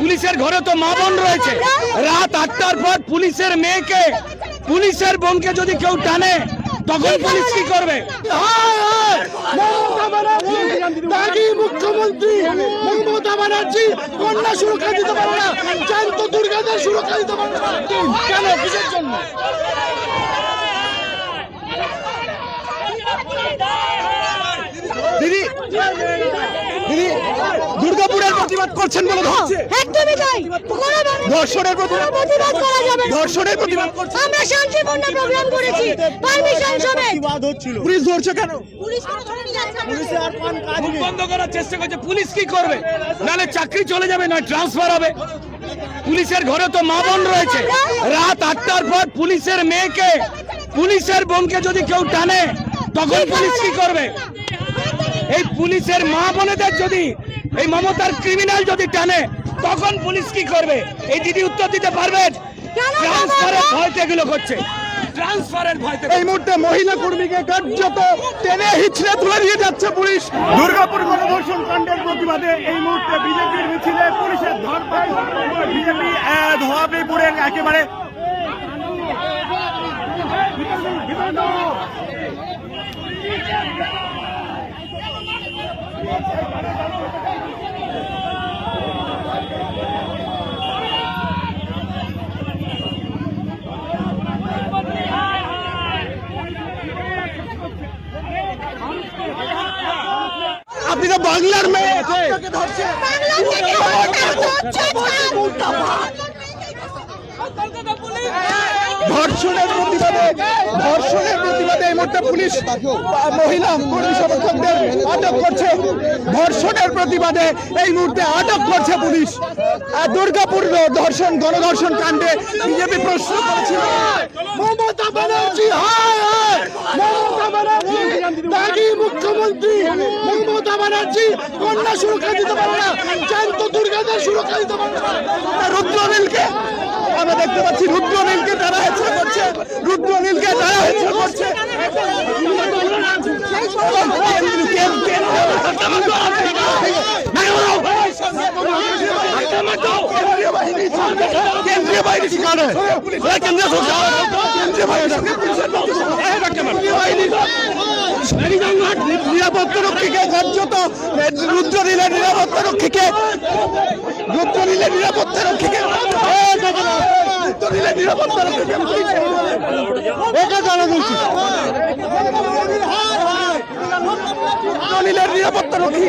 পুলিশের ঘরে তো মা বোন রয়েছে। রাত আটটার পর পুলিশের মেয়েকে পুলিশের বোনকে যদি কেউ টানে তখন পুলিশ কি করবে? মুখ্যমন্ত্রী মমতা ব্যানার্জি কন্যা সুরক্ষা দিতে পারে না জ্যান্ত দুর্গাদের সুরক্ষা দিতে পারে না। কেন? কিসের জন্য? দিদি দিদি দুর্গাপুরের প্রতিবাদ করছেন বলে ধরছে। একদমই তাই। ধর্ষণের প্রতিবাদ করা যাবে ধর্ষণের প্রতিবাদ করছে। আমরা শান্তিপূর্ণ প্রোগ্রাম করেছি। পারমিশন সমেত। পুলিশ ধরছে কেন? বন্ধ করার চেষ্টা করছে। পুলিশ কি করবে? নালে চাকরি চলে যাবে নয় ট্রান্সফার হবে। পুলিশের ঘরে তো মা বোন রয়েছে। রাত আটটার পর পুলিশের মেয়েকে পুলিশের বোনকে যদি কেউ টানে তখন পুলিশ কি করবে? এই পুলিশের মা বোনেদের যদি এই মমতার ক্রিমিনাল যদি টানে তখন পুলিশ কি করবে? এই দিদি উত্তর দিতে পারবেন? কেন ট্রান্সফারের পারব? ভয় এগুলো করছে ট্রান্সফারের ভয় এই মুহূর্তে মহিলা কর্মীকে কার্যত টেনে হিচড়ে তুলে দিয়ে যাচ্ছে পুলিশ। দুর্গাপুর গণধর্ষণ কাণ্ডের প্রতিবাদে এই মুহূর্তে বিজেপির মিছিলে পুলিশের ধরপাই বিজেপি ধোয়াবিপুরের একেবারে। আপনি তো বাংলার মেয়ে। ধর্ষণের প্রতিবাদে মহিলা আটক করছে। ধর্ষণের এই মুহূর্তে আটক করছে পুলিশ। দুর্গাপুর ধর্ষণ, গণধর্ষণ কাণ্ডে বিজেপি প্রশ্ন করেছিল। মমতা ব্যানার্জি হায় মুখ্যমন্ত্রী মমতা ব্যানার্জি কন্যা সুরক্ষা দিতে পারে না জ্যান্ত দুর্গাদের সুরক্ষা দিতে পারে না। রুদ্রনীলকে আমরা দেখতে পাচ্ছি রুদ্রনীলকে তারা হেচ্ছা করছে রুদ্রনীলকে তারা হেচ্ছা করছে। কেন্দ্রীয় বাহিনী কেন্দ্রীয় সরকার। কেন্দ্রীয় বাহিনী নিরাপত্তা গর্জত রুদ্রনীলের নিরাপত্তা রক্ষীকে রুদ্রনীলের নিরাপত্তা রক্ষীকে রুদ্রনীলের নিরাপত্তা রক্ষীকে এটা জানা বলছি। রুদ্রনীলের নিরাপত্তা রক্ষী